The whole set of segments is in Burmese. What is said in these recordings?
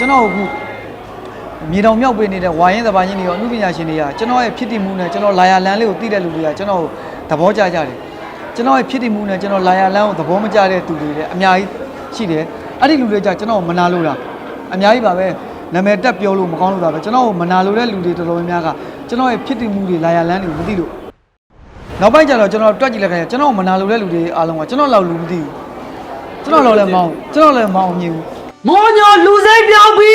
ကျွန်တော်အခုမြေတောင်မြောက်ပေးနေတဲ့ဝါရင်သဘာချင်းတွေရောအမှုပညာရှင်တွေကကျွန်တော်ရဲ့ဖြစ်တည်မှုနဲ့ကျွန်တော်လာရလန်းလေးကိုသိတဲ့လူတွေကကျွန်တော်ကိုသဘောကျကြတယ်ကျွန်တော်ရဲ့ဖြစ်တည်မှုနဲ့ကျွန်တော်လာရလန်းကိုသဘောမကျတဲ့သူတွေလည်းအများကြီးရှိတယ်အဲ့ဒီလူတွေကြကျွန်တော်ကိုမနာလို့တာအများကြီးပါပဲနာမည်တက်ပြောလို့မကောင်းလို့တာပဲကျွန်တော်ကိုမနာလို့တဲ့လူတွေတော်တော်များများကကျွန်တော်ရဲ့ဖြစ်တည်မှုတွေလာရလန်းတွေကိုမသိလို့နောက်ပိုင်းကျတော့ကျွန်တော်တွက်ကြည့်လိုက်ခိုင်းကျွန်တော်ကိုမနာလို့တဲ့လူတွေအားလုံးကကျွန်တော်လောက်လူမသိဘူးကျွန်တော်လောက်လည်းမအောင်ကျွန်တော်လည်းမအောင်မြင်ဘူး မိုးညိုလူစိတ်ပြောင်းပြီ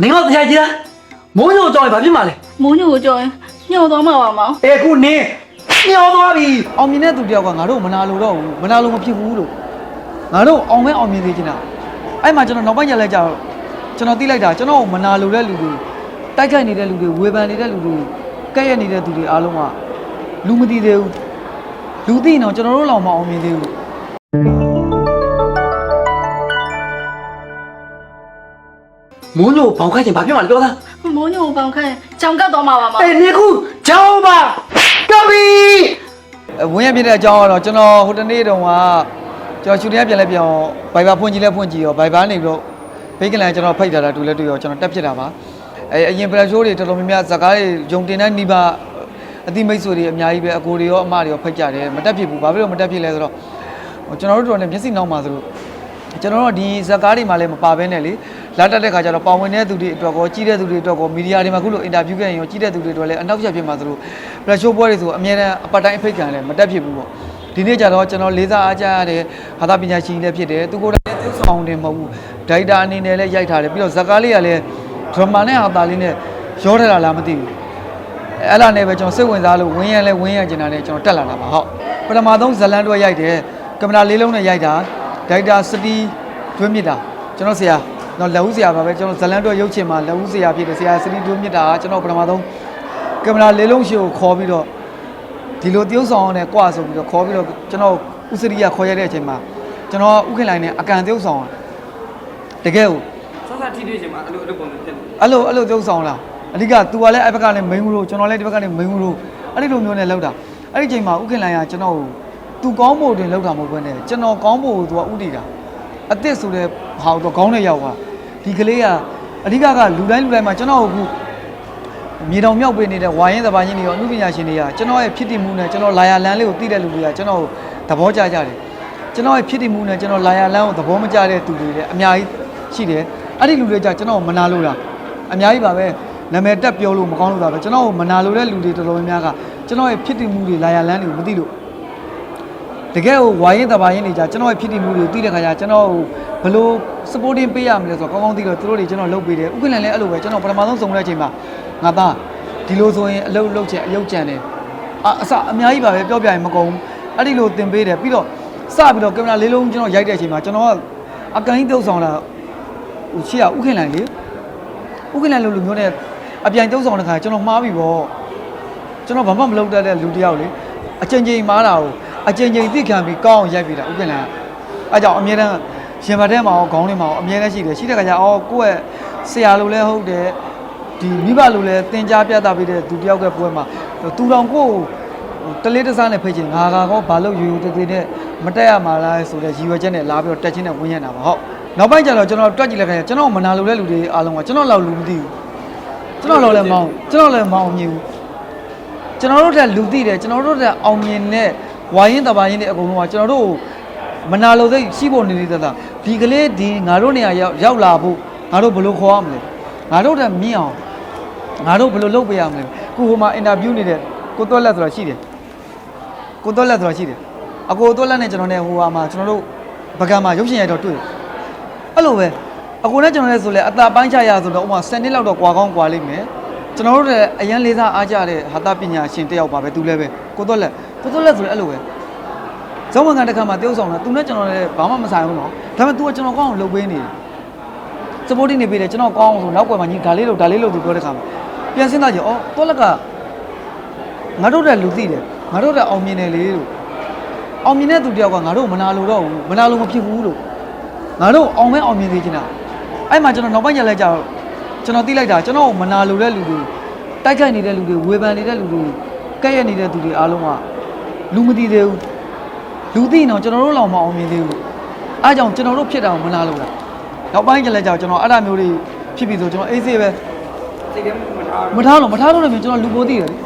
နေတော့တရားကြီးလားမိုးညိုကြောင်ဘာဖြစ်မှာလဲမိုးညိုကိုကြော်ရင်ညှော်သွားမှာပါမောင်အေးခုနင်းညှော်သွားပြီအောင်မြင်တဲ့သူတယောက်ကငါတို့မနာလို့တော့ဘူးမနာလို့မဖြစ်ဘူးလို့ငါတို့အောင်မဲအောင်မြင်သေးချင်တာအဲ့မှာကျွန်တော်နောက်ပိုင်းကျလဲကြတော့ကျွန်တော်သိလိုက်တာကျွန်တော်ကိုမနာလို့တဲ့လူတွေတိုက်ခိုက်နေတဲ့လူတွေဝေဖန်နေတဲ့လူတွေကဲ့ရဲ့နေတဲ့သူတွေအားလုံးကလူမသိသေးဘူးလူသိရင်တော့ကျွန်တော်တို့လောက်မအောင်မြင်သေးဘူး မိုးညိုဘောင်ခိုက်ချင်ဘာဖြစ်မှာလဲပြောသားမိုးညိုကိုပေါင်ခန့်ကြောင်ကတ်သွားမှာပါမောင်အေးနေခုကြောင်းပါကပ်ပြီအဝင်းရပြတဲ့အကြောင်းကတော့ကျွန်တော်ဟိုတနေ့တုန်းကကျွန်တော်ရှူတင်ရပြန်လဲပြန်ဘိုင်ဘာဖွင့်ကြည့်လဲဖွင့်ကြည့်ရောဘိုင်ဘာနေပြီးတော့ဘေးကလန်ကျွန်တော်ဖိတ်ထားတာတူလဲတူရောကျွန်တော်တက်ဖြစ်တာပါအဲအရင်ပလက်ရှိုးတွေတော်တော်များများဇကားတွေဂျုံတင်တဲ့နီးပါအတိမိတ်ဆွေတွေအများကြီးပဲအကိုတွေရောအမတွေရောဖိတ်ကြတယ်မတက်ဖြစ်ဘူးဘာဖြစ်လို့မတက်ဖြစ်လဲဆိုတော့ဟိုကျွန်တော်တို့တော်နဲ့မျက်စိနောက်မှာဆိုလို့ ကျွန်တော်တို့ဒီဇကားတွေမှာလည်းမပါဘဲနဲ့လေ လာတက်တဲ့ခါကျတော့ပါဝင်တဲ့သူတွေအတွက်ကောကြီးတဲ့သူတွေအတွက်ကောမီဒီယာတွေမှာခုလိုအင်တာဗျူးခဲ့ရင်ရောကြီးတဲ့သူတွေအတွက်လည်းအနောက်ချက်ဖြစ်မှာဆိုလို့ပလက်ရှိုးပွဲတွေဆိုအများနဲ့အပတ်တိုင်းအဖိတ်ခံလည်းမတက်ဖြစ်ဘူးပေါ့ဒီနေ့ကျတော့ကျွန်တော်လေးစားအားကြရတဲ့ဟာသာပညာရှင်လည်းဖြစ်တယ်သူကိုယ်တိုင်လည်းသစ္စာအောင်တယ်မဟုတ်ဘူးဒိုက်တာအနေနဲ့လည်းရိုက်ထားတယ်ပြီးတော့ဇာကားလေးကလည်းဒရမာနဲ့ဟာသာလေးနဲ့ရောထတာလားမသိဘူးအဲ့လာနဲ့ပဲကျွန်တော်စိတ်ဝင်စားလို့ဝင်းရလဲဝင်းရကျင်တာနဲ့ကျွန်တော်တက်လာတာပါဟုတ်ပထမဆုံးဇလန်တွဲရိုက်တယ်ကင်မရာလေးလုံးနဲ့ရိုက်တာဒိုက်တာစတီတွင်းမြစ်တာကျွန်တော်ဆရာ တော့လက်ဦးဆရာပါပဲကျွန်တော်ဇလန်တွဲရုပ်ချင်မှာလက်ဦးဆရာဖြစ်တယ်ဆရာစတီတွင်းမြစ်တာကကျွန်တော်ပထမဆုံးကင်မရာလေးလုံးရှိကိုခေါ်ပြီးတော့ ဒီလိုတရုပ်ဆောင်နဲ့ကြွဆိုပြီးတော့ခေါ်ပြီးတော့ကျွန်တော်ဥစရိယခေါ်ရတဲ့အချိန်မှာကျွန်တော်ဥခင်လိုင်းနဲ့အကန်တရုပ်ဆောင်တကယ်ကို ဆောဆာထိတွေ့ချင်မှာအဲ့လိုအဲ့လိုပုံစံဖြစ်တယ် အဲ့လိုအဲ့လိုတရုပ်ဆောင်လာအဓိက तू ကလည်းအဲ့ဘက်ကလည်းမိန်းမလို့ကျွန်တော်လည်းဒီဘက်ကလည်းမိန်းမလို့အဲ့ဒီလိုမျိုးနဲ့လောက်တာအဲ့ဒီအချိန်မှာဥခင်လိုင်းကကျွန်တော်ကို तू ကောင်းဖို့တင်လောက်တာမဟုတ်ဘဲနဲ့ကျွန်တော်ကောင်းဖို့ကို तू ကဥတည်တာ အစ်စ်ဆိုတဲ့ဟာကို तू ကောင်းတဲ့ရောက်သွားဒီကလေးကအဓိကကလူတိုင်းလူတိုင်းမှာကျွန်တော်ကိုအခုမြေတောင်မြောက်ပေးနေတဲ့ဝါရင်သဘာချင်းတွေရောအမှုပညာရှင်တွေကကျွန်တော်ရဲ့ဖြစ်တည်မှုနဲ့ကျွန်တော်လာရလန်းလေးကိုသိတဲ့လူတွေကကျွန်တော်ကိုသဘောကျကြတယ်ကျွန်တော်ရဲ့ဖြစ်တည်မှုနဲ့ကျွန်တော်လာရလန်းကိုသဘောမကျတဲ့သူတွေလည်းအများကြီးရှိတယ်အဲ့ဒီလူတွေကြကျွန်တော်ကိုမနာလို့တာအများကြီးပါပဲနာမည်တက်ပြောလို့မကောင်းလို့တာပဲကျွန်တော်ကိုမနာလို့တဲ့လူတွေတော်တော်များများကကျွန်တော်ရဲ့ဖြစ်တည်မှုတွေလာရလန်းတွေကိုမသိလို့ တကယ်ကိုဝါရင်သဘာရင်တွေကြကျွန်တော်ရဲ့ဖြစ်တည်မှုတွေကိုသိတဲ့ခါကျကျွန်တော်ကိုဘယ်လို supporting ပေးရမလဲဆိုတော့ကောင်းကောင်းသိတော့သူတို့တွေကျွန်တော်လုပ်ပေးတယ်ဥက္ကဋ္ဌလည်းအဲ့လိုပဲကျွန်တော်ပထမဆုံးစုံတဲ့အချိန်မှာငါသားဒီလိုဆိုရင်အလုပ်လုပ်ချင်အယုတ်ကြံတယ်အအစအများကြီးပါပဲပြောပြရင်မကုန်ဘူးအဲ့ဒီလိုသင်ပေးတယ်ပြီးတော့စပြီးတော့ကင်မရာလေးလုံးကျွန်တော်ရိုက်တဲ့အချိန်မှာကျွန်တော်ကအကန်ကြီးတုပ်ဆောင်လာဟိုချီကဥခင်လန်လေဥခင်လန်လိုလူမျိုးနဲ့အပြိုင်တုပ်ဆောင်တဲ့ခါကျွန်တော်မှားပြီပေါ့ကျွန်တော်ဘာမှမလုပ်တတ်တဲ့လူတစ်ယောက်လေအချိန်ချင်းမှားတာကို အချိန်ချင်းသိခံပြီးကောင်းအောင်ရိုက်ပြီးတာဥခင်လန်ကအဲကြောင့်အမြဲတမ်းရှင်ပါတဲ့မှာရောခေါင်းထဲမှာရောအမြဲတမ်းရှိတယ်ရှိတဲ့ခါကျအော်ကိုယ့်ရဲ့ဆရာလိုလဲဟုတ်တယ်ဒီမိဘလိုလဲသင်ကြားပြသပေးတဲ့သူတယောက်ကပွဲမှာသူတော်ကိုယ့်ကိုတလေးတစားနဲ့ဖိတ်ချင်ငါကောဘာလို့ယူယူတသေးနဲ့မတက်ရမှာလားဆိုတဲ့ရည်ရွယ်ချက်နဲ့လာပြီးတော့တက်ချင်းနဲ့ဝင်ရတာပါဟုတ်နောက်ပိုင်းကျတော့ကျွန်တော်တွက်ကြည့်လိုက်ခိုင်းကျွန်တော်မနာလိုတဲ့လူတွေအားလုံးကကျွန်တော်လောက်လူမသိဘူးကျွန်တော်လောက်လည်းမအောင်ကျွန်တော်လည်းမအောင်မြင်ဘူးကျွန်တော်တို့တက်လူသိတယ်ကျွန်တော်တို့တက်အောင်မြင်တဲ့ ဝါရင်တပါရင်တွေအကုန်လုံးကကျွန်တော်တို့မနာလိုသိရှိဖို့နေနေတတ်တာဒီကလေးဒီငါတို့နေရာရောက်ရောက်လာဖို့ငါတို့ဘယ်လိုခေါ်ရမလဲငါတို့တက်မြင်အောင်ငါတို့ဘယ်လိုလုပ်ပေးရမလဲခုဟိုမှာအင်တာဗျူးနေတဲ့ကိုသွက်လက်ဆိုတာရှိတယ်ကိုသွက်လက်ဆိုတာရှိတယ်အကိုသွက်လက်နဲ့ကျွန်တော်နဲ့ဟိုဟာမှာကျွန်တော်တို့ပကံမှာရုပ်ရှင်ရိုက်တော့တွေ့တယ်အဲ့လိုပဲအကိုနဲ့ကျွန်တော်နဲ့ဆိုလဲအသာပိုင်းချရဆိုတော့ဥပမာ10နှစ်လောက်တော့ကွာကောင်းကွာလိမ့်မယ်ကျွန်တော်တို့လည်းအရန်လေးစားအားကြတဲ့ဟာတာပညာရှင်တယောက်ပါပဲသူလည်းပဲကိုသွက်လက် ကိုသွက်လက်ဆိုလည်းအဲ့လိုပဲဇောင်းဝန်ကန်တစ်ခါမှတယောက်ဆောင်တာသူနဲ့ကျွန်တော်လည်းဘာမှမဆိုင်ဘူးနော်ဒါပေမဲ့ तू ကကျွန်တော်ကောင်းအောင်လုပ်ပေးနေတယ် supporting နေပေးတယ်ကျွန်တော်ကောင်းအောင်ဆိုနောက်ကွယ်မှာညီဒါလေးလို့ဒါလေးလို့သူပြောတဲ့ခါမှာပြန်စဉ်းစားကြည့်အော်သွက်လက်ကငါတို့တဲ့လူသိတယ်ငါတို့တဲ့အောင်မြင်တယ်လေလို့အောင်မြင်တဲ့သူတယောက်ကငါတို့မနာလို့တော့ဘူးမနာလို့မဖြစ်ဘူးလို့ငါတို့အောင်မဲအောင်မြင်သေးချင်တာအဲ့မှာကျွန်တော်နောက်ပိုင်းကျလဲကြတော့ကျွန်တော်သိလိုက်တာကျွန်တော်ကိုမနာလိုတဲ့လူတွေတိုက်ခိုက်နေတဲ့လူတွေဝေဖန်နေတဲ့လူတွေကဲ့ရဲ့နေတဲ့သူတွေအားလုံးက လူမသိသေးဘူးလူသိရင်တော့ကျွန်တော်တို့လောက်မအောင်မြင်သေးဘူးအားကြောင့်ကျွန်တော်တို့ဖြစ်တာကိုမနာလို့လားနောက်ပိုင်းကျလဲကြောက်ကျွန်တော်အဲ့ဒါမျိုးတွေဖြစ်ပြီဆိုကျွန်တော်အေးဆေးပဲစိတ်ထဲမထားမထားလို့မထားလို့လည်းကျွန်တော်လူပိုသိတယ်လေ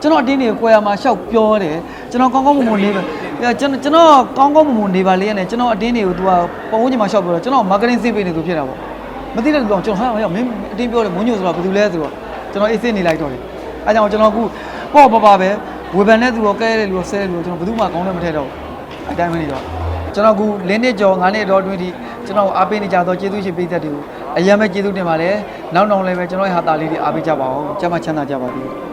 ကျွန်တော်အတင်းတွေကိုယ်ရမှာရှောက်ပြောတယ်ကျွန်တော်ကောင်းကောင်းမွန်မွန်နေပါကျွန်တော်ကျွန်တော်ကောင်းကောင်းမွန်မွန်နေပါလေနဲ့ကျွန်တော်အတင်းတွေကို तू ကပုံဝန်းကျင်မှာရှောက်ပြောတော့ကျွန်တော် marketing စိတ်ပေးနေသူဖြစ်တာပေါ့မသိတဲ့လူကကျွန်တော်ဟာမင်းအတင်းပြောတယ်မွန်ညိုဆိုတော့ဘယ်သူလဲဆိုတော့ကျွန်တော်အေးဆေးနေလိုက်တော့တယ်အဲကြောင့်ကျွန်တော်အခုပေါ့ပါပါပဲ ဝေဖန်တဲ့သူရောကဲတဲ့လူရောဆဲတဲ့လူရောကျွန်တော်ဘယ်သူမှကောင်းတယ်မထည့်တော့ဘူးအတိုင်းမနေတော့ကျွန်တော်အခု၄နှစ်ကျော်၅နှစ်တော့တွင်းဒီကျွန်တော်အားပေးနေကြတော့ကျေးဇူးရှင်ပိသက်တွေကိုအရင်ပဲကျေးဇူးတင်ပါတယ်နောက်နောက်လည်းပဲကျွန်တော်ရဲ့ဟာတာလေးတွေအားပေးကြပါအောင်ကျမ်းမချမ်းသာကြပါသည်